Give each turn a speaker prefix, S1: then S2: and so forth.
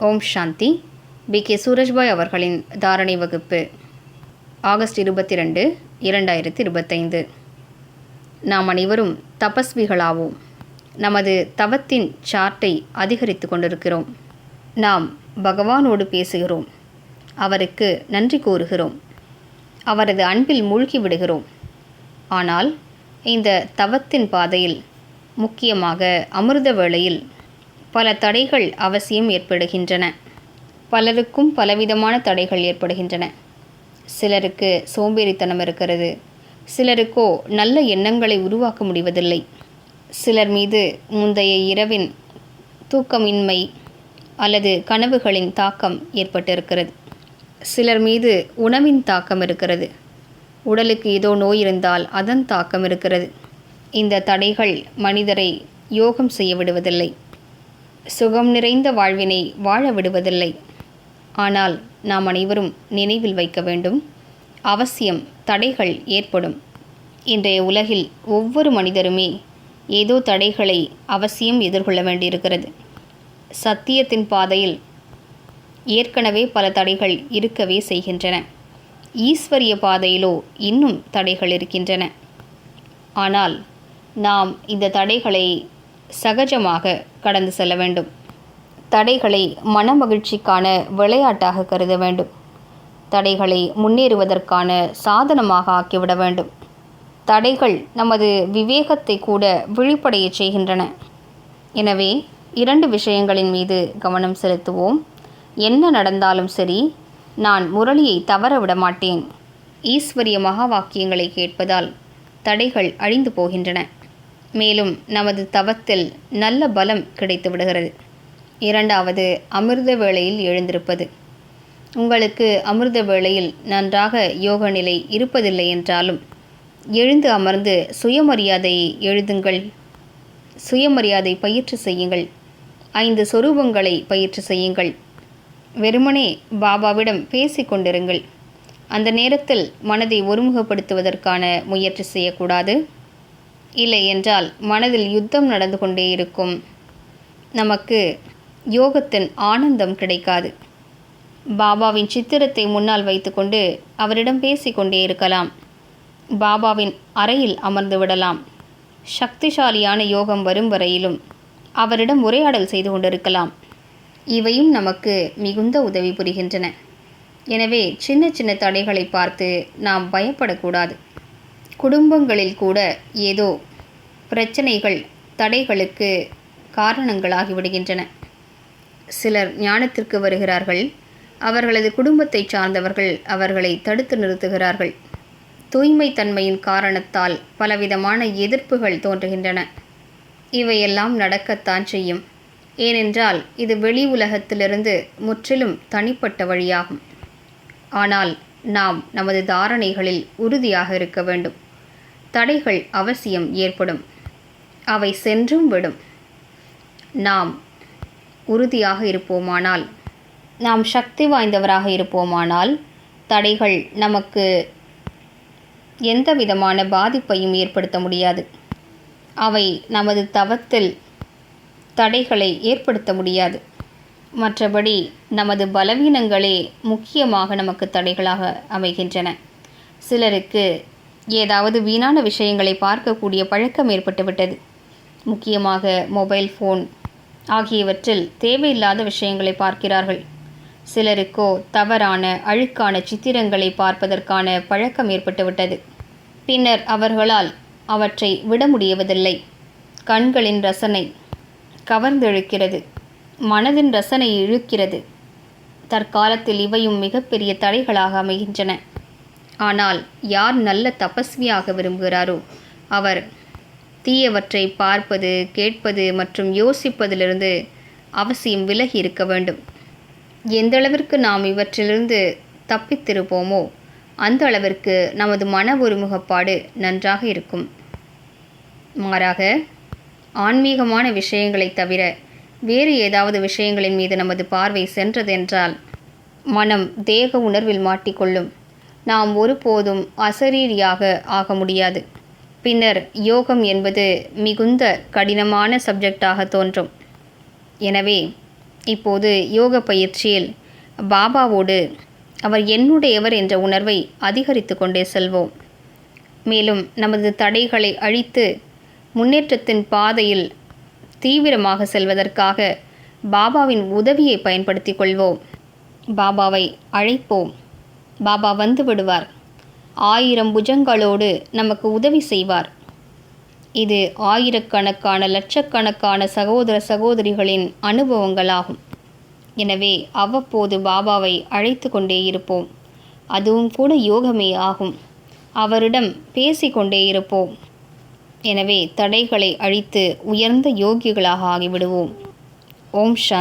S1: ஓம் சாந்தி. B. K. Surajbhai அவர்களின் தாரணை வகுப்பு ஆகஸ்ட் இருபத்தி ரெண்டு இரண்டாயிரத்தி இருபத்தைந்து. நாம் அனைவரும் தபஸ்விகளாவோம். நமது தவத்தின் சார்ட்டை அதிகரித்து கொண்டிருக்கிறோம். நாம் பகவானோடு பேசுகிறோம். அவருக்கு நன்றி கூறுகிறோம். அவரது அன்பில் மூழ்கி விடுகிறோம். ஆனால் இந்த தவத்தின் பாதையில் முக்கியமாக அமிர்த வேளையில் பல தடைகள் அவசியம் ஏற்படுகின்றன. பலருக்கும் பலவிதமான தடைகள் ஏற்படுகின்றன. சிலருக்கு சோம்பேறித்தனம் இருக்கிறது. சிலருக்கோ நல்ல எண்ணங்களை உருவாக்க முடிவதில்லை. சிலர் மீது முந்தைய இரவின் தூக்கமின்மை அல்லது கனவுகளின் தாக்கம் ஏற்பட்டிருக்கிறது. சிலர் மீது உணவின் தாக்கம் இருக்கிறது. உடலுக்கு ஏதோ நோய் இருந்தால் அதன் தாக்கம் இருக்கிறது. இந்த தடைகள் மனிதரை யோகம் செய்ய விடுவதில்லை. சுகம் நிறைந்த வாழ்வினை வாழ விடுவதில்லை. ஆனால் நாம் அனைவரும் நினைவில் வைக்க வேண்டும். அவசியம் தடைகள் ஏற்படும். இன்றைய உலகில் ஒவ்வொரு மனிதருமே ஏதோ தடைகளை அவசியம் எதிர்கொள்ள வேண்டியிருக்கிறது. சத்தியத்தின் பாதையில் ஏற்கனவே பல தடைகள் இருக்கவே செய்கின்றன. ஈஸ்வரிய பாதையிலோ இன்னும் தடைகள் இருக்கின்றன. ஆனால் நாம் இந்த தடைகளை சகஜமாக கடந்து செல்ல வேண்டும். தடைகளை மனமகிழ்ச்சிக்கான விளையாட்டாக கருத வேண்டும். தடைகளை முன்னேறுவதற்கான சாதனமாக ஆக்கிவிட வேண்டும். தடைகள் நமது விவேகத்தை கூட விழிப்படைய செய்கின்றன. எனவே இரண்டு விஷயங்களின் மீது கவனம் செலுத்துவோம். என்ன நடந்தாலும் சரி நான் முரளியை தவற விட மாட்டேன். ஈஸ்வரிய மகா வாக்கியங்களை கேட்பதால் தடைகள் அழிந்து போகின்றன. மேலும் நமது தவத்தில் நல்ல பலம் கிடைத்து விடுகிறது. இரண்டாவது அமிர்த வேளையில் எழுந்திருப்பது. உங்களுக்கு அமிர்த வேளையில் நன்றாக யோக நிலை இருப்பதில்லை என்றாலும் எழுந்து அமர்ந்து சுயமரியாதையை எழுதுங்கள். சுயமரியாதை பயிற்சி செய்யுங்கள். ஐந்து சொரூபங்களை பயிற்சி செய்யுங்கள். வெறுமனே பாபாவிடம் பேசி கொண்டிருங்கள். அந்த நேரத்தில் மனதை ஒருமுகப்படுத்துவதற்கான முயற்சி செய்யக்கூடாது. இல்லை என்றால் மனதில் யுத்தம் நடந்து கொண்டே இருக்கும். நமக்கு யோகத்தின் ஆனந்தம் கிடைக்காது. பாபாவின் சித்திரத்தை முன்னால் வைத்துக்கொண்டு அவரிடம் பேசிக்கொண்டே இருக்கலாம். பாபாவின் அறையில் அமர்ந்து விடலாம். சக்திசாலியான யோகம் வரும் வரையிலும் அவரிடம் உரையாடல் செய்து கொண்டிருக்கலாம். இவையும் நமக்கு மிகுந்த உதவி புரிகின்றன. எனவே சின்ன சின்ன தடைகளை பார்த்து நாம் பயப்படக்கூடாது. குடும்பங்களில் கூட ஏதோ பிரச்சனைகள் தடைகளுக்கு காரணங்களாகிவிடுகின்றன. சிலர் ஞானத்திற்கு வருகிறார்கள். அவர்களது குடும்பத்தை சார்ந்தவர்கள் அவர்களை தடுத்து நிறுத்துகிறார்கள். தூய்மை தன்மையின் காரணத்தால் பலவிதமான எதிர்ப்புகள் தோன்றுகின்றன. இவையெல்லாம் நடக்கத்தான் செய்யும். ஏனென்றால் இது வெளி உலகத்திலிருந்து முற்றிலும் தனிப்பட்ட வழியாகும். ஆனால் நாம் நமது தாரணைகளில் உறுதியாக இருக்க வேண்டும். தடைகள் அவசியம் ஏற்படும். அவை சென்றும் விடும். நாம் உறுதியாக இருப்போமானால் நாம் சக்தி வாய்ந்தவராக இருப்போமானால் தடைகள் நமக்கு எந்த விதமான பாதிப்பையும் ஏற்படுத்த முடியாது. அவை நமது தவத்தில் தடைகளை ஏற்படுத்த முடியாது. மற்றபடி நமது பலவீனங்களே முக்கியமாக நமக்கு தடைகளாக அமைகின்றன. சிலருக்கு ஏதாவது வீணான விஷயங்களை பார்க்கக்கூடிய பழக்கம் ஏற்பட்டுவிட்டது. முக்கியமாக மொபைல் ஃபோன் ஆகியவற்றில் தேவையில்லாத விஷயங்களை பார்க்கிறார்கள். சிலருக்கோ தவறான அழுக்கான சித்திரங்களை பார்ப்பதற்கான பழக்கம் ஏற்பட்டுவிட்டது. பின்னர் அவர்களால் அவற்றை விட முடியவதில்லை கண்களின் ரசனை கவர்ந்தெழுக்கிறது. மனதின் ரசனை இழுக்கிறது. தற்காலத்தில் இவையும் மிகப்பெரிய தடைகளாக அமைகின்றன. ஆனால் யார் நல்ல தபஸ்வியாக விரும்புகிறாரோ அவர் தீயவற்றை பார்ப்பது கேட்பது மற்றும் யோசிப்பதிலிருந்து அவசியம் விலகி இருக்க வேண்டும். எந்தளவிற்கு நாம் இவற்றிலிருந்து தப்பித்திருப்போமோ அந்த அளவிற்கு நமது மன ஒருமுகப்பாடு நன்றாக இருக்கும். மாறாக ஆன்மீகமான விஷயங்களை தவிர வேறு ஏதாவது விஷயங்களின் மீது நமது பார்வை சென்றதென்றால் மனம் தேக உணர்வில் மாட்டிக்கொள்ளும் நாம் ஒருபோதும் அசரீரியாக ஆக முடியாது. பின்னர் யோகம் என்பது மிகுந்த கடினமான சப்ஜெக்டாக தோன்றும். எனவே இப்போது யோக பயிற்சியில் பாபாவோடு அவர் என்னுடையவர் என்ற உணர்வை அதிகரித்து கொண்டே செல்வோம். மேலும் நமது தடைகளை அழித்து முன்னேற்றத்தின் பாதையில் தீவிரமாக செல்வதற்காக பாபாவின் உதவியை பயன்படுத்திக் கொள்வோம். பாபாவை அழைப்போம். பாபா வந்து விடுவார். ஆயிரம் புஜங்களோடு நமக்கு உதவி செய்வார். இது ஆயிரக்கணக்கான லட்சக்கணக்கான சகோதர சகோதரிகளின் அனுபவங்களாகும். எனவே அவ்வப்போது பாபாவை அழைத்து கொண்டே இருப்போம். அதுவும் கூட யோகமே ஆகும். அவரிடம் பேசிக்கொண்டே இருப்போம். எனவே தடைகளை அழித்து உயர்ந்த யோகிகளாக ஆகிவிடுவோம். ஓம் சாந்த்.